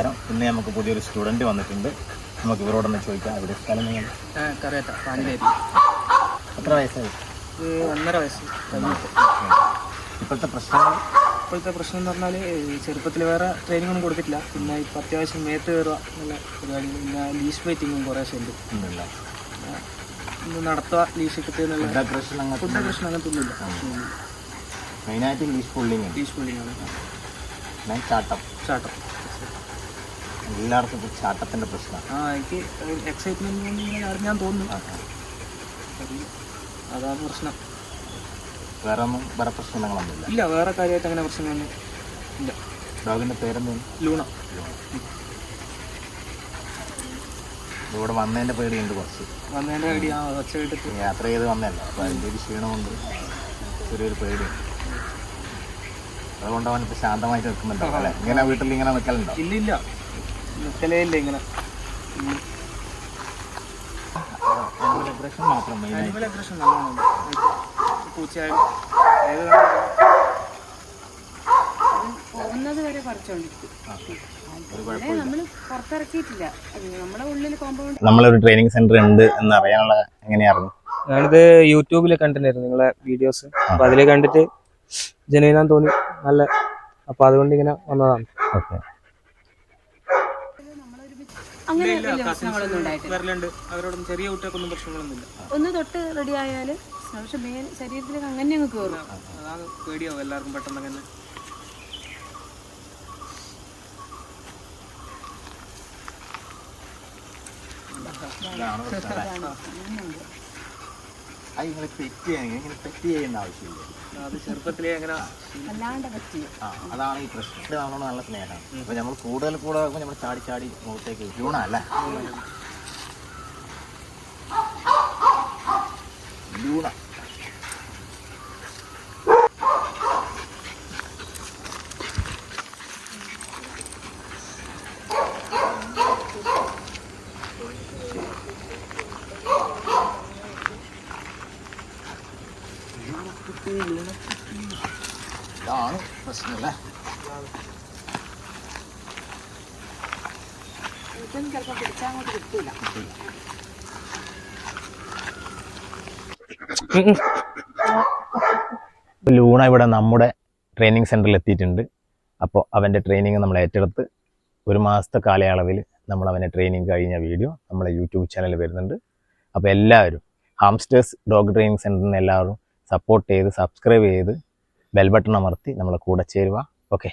കാരണം ഇന്ന് നമുക്ക് പുതിയൊരു സ്റ്റുഡന്റ് വന്നിട്ടുണ്ട്. നമുക്ക് ഇവരോടൊന്ന് ചോദിക്കാം. ഇവിടെ സ്ഥലം നിങ്ങൾ കറിയത്ത എത്ര വയസ്സായി? ഒന്നര വയസ്സ്. ഇപ്പോഴത്തെ പ്രശ്നങ്ങൾ? ഇപ്പോഴത്തെ പ്രശ്നം എന്ന് പറഞ്ഞാൽ ചെറുപ്പത്തിൽ വേറെ ട്രെയിനിങ് ഒന്നും കൊടുത്തിട്ടില്ല. പിന്നെ ഇപ്പം അത്യാവശ്യം മേത്ത് കയറുക എന്നുള്ള പരിപാടി പിന്നെ ലീസ് വെയിറ്റിങ്ങും കുറേശ്ശെ ഉണ്ട്. നടത്തുക ലീസ് കിട്ടുക എന്നുള്ള പ്രശ്നം ഫുഡ് പ്രശ്നം അങ്ങനത്തെ ഒന്നുമില്ല മെയിനായിട്ട് ലീസ് പുള്ളിങ് ലീസ് പുള്ളിങ്ങാണ് ചാട്ടം. ചാട്ടം. എല്ലായിടത്തും ഇപ്പോൾ ചാട്ടത്തിന്റെ പ്രശ്നമാണ്. ആ എനിക്ക് എക്സൈറ്റ്മെന്റ് കൊണ്ട് ഇങ്ങനെ അറിഞ്ഞാൻ തോന്നുന്നു. അതാണ് പ്രശ്നം. വേറെ ഒന്നും വേറെ പ്രശ്നങ്ങളൊന്നുമില്ല. ഇല്ല വേറെ കാര്യമായിട്ട് അങ്ങനെ പ്രശ്നമൊന്നും ഇല്ല. ഡോഗിന്റെ പേരെന്താണ് ലൂണ. ഇവിടെ വന്നതിന്റെ പേടിയുണ്ട് കുറച്ച്. വന്നതിന്റെ ഐഡി ആ ഒച്ച കേട്ടിട്ട് യാത്ര ചെയ്ത് വന്നതല്ല അപ്പോൾ അതിന്റെ ഒരു ക്ഷീണമുണ്ട്. ചെറിയൊരു പേടിയുണ്ട് അതുകൊണ്ട് അവൻ ഇപ്പോൾ ശാന്തമായിട്ട് നിൽക്കുന്നുണ്ടോ? അല്ലേ? ഇങ്ങനെ വീട്ടിൽ ഇങ്ങനെ നിൽക്കലുണ്ടോ? ഇല്ല ഇല്ല ഇങ്ങനെ. പ്രശ്നം നല്ലോണം പൂച്ചയായാലും പോകുന്നത് വരെ പറിച്ചോണ്ടിരിക്കും. നമ്മൾ പുറത്തിറക്കിയിട്ടില്ല. നമ്മുടെ ഉള്ളിൽ കോമ്പൗണ്ട് നമ്മളൊരു ട്രെയിനിങ് സെന്റർ ഉണ്ട് എന്ന് അറിയാനുള്ള എങ്ങനെയായിരുന്നു? ഞാനിത് യൂട്യൂബിൽ കണ്ടിട്ടുണ്ടായിരുന്നു നിങ്ങളെ വീഡിയോസ് അപ്പൊ അതിൽ കണ്ടിട്ട് ജനുവിനാന്ന് തോന്നി. നല്ല അപ്പൊ അതുകൊണ്ട് ഇങ്ങനെ വന്നതാണ്. ഓക്കെ. അങ്ങനെ വലിയ പ്രശ്നങ്ങളൊന്നും ഉണ്ടായിട്ടില്ല. വരലുണ്ട്. അവരോടും ചെറിയ കുട്ടികൾക്കൊന്നും പ്രശ്നങ്ങളൊന്നുമില്ല. ഒന്ന് തൊട്ട് റെഡി ആയാൽ പക്ഷെ മേൽ ശരീരത്തിലേക്ക് അങ്ങനെ അങ്ങ് കയറും അതാണ് പേടിയാവും എല്ലാവർക്കും പെട്ടെന്ന് അങ്ങനെ അത് നിങ്ങൾ പെറ്റ് ചെയ്യാൻ ഇങ്ങനെ പെറ്റ് ചെയ്യേണ്ട ആവശ്യമില്ല. അത് ചെറുപ്പത്തിലേ അങ്ങനെ അല്ലാണ്ട് പറ്റി ആ അതാണ് ഈ പ്രശ്നം. ഇത് നമ്മളോട് നല്ല സ്നേഹമാണ്. അപ്പോൾ നമ്മൾ കൂടുതൽ കൂടെ നമ്മൾ ചാടി ചാടി മുഖത്തേക്ക് ലൂണ അല്ല ലൂണ ഇതാണ് പ്രശ്നമല്ലേ? ഇതൊന്നും ചിലപ്പോൾ പിടിച്ചാൽ അങ്ങോട്ട് കിട്ടൂല. ലൂണ ഇവിടെ നമ്മുടെ ട്രെയിനിങ് സെന്ററിൽ എത്തിയിട്ടുണ്ട്. അപ്പോൾ അവന്റെ ട്രെയിനിങ് നമ്മൾ ഏറ്റെടുത്ത് ഒരു മാസത്തെ കാലയളവിൽ നമ്മൾ അവന്റെ ട്രെയിനിങ് കഴിഞ്ഞ വീഡിയോ നമ്മളെ യൂട്യൂബ് ചാനലിൽ വരുന്നുണ്ട്. അപ്പോൾ എല്ലാവരും ഹാംസ്റ്റേഴ്സ് ഡോഗ് ട്രെയിനിങ് സെന്ററിന് എല്ലാവരും സപ്പോർട്ട് ചെയ്ത് സബ്സ്ക്രൈബ് ചെയ്ത് ബെൽ ബട്ടൺ അമർത്തി നമ്മളെ കൂടെ ചേരുക. ഓക്കെ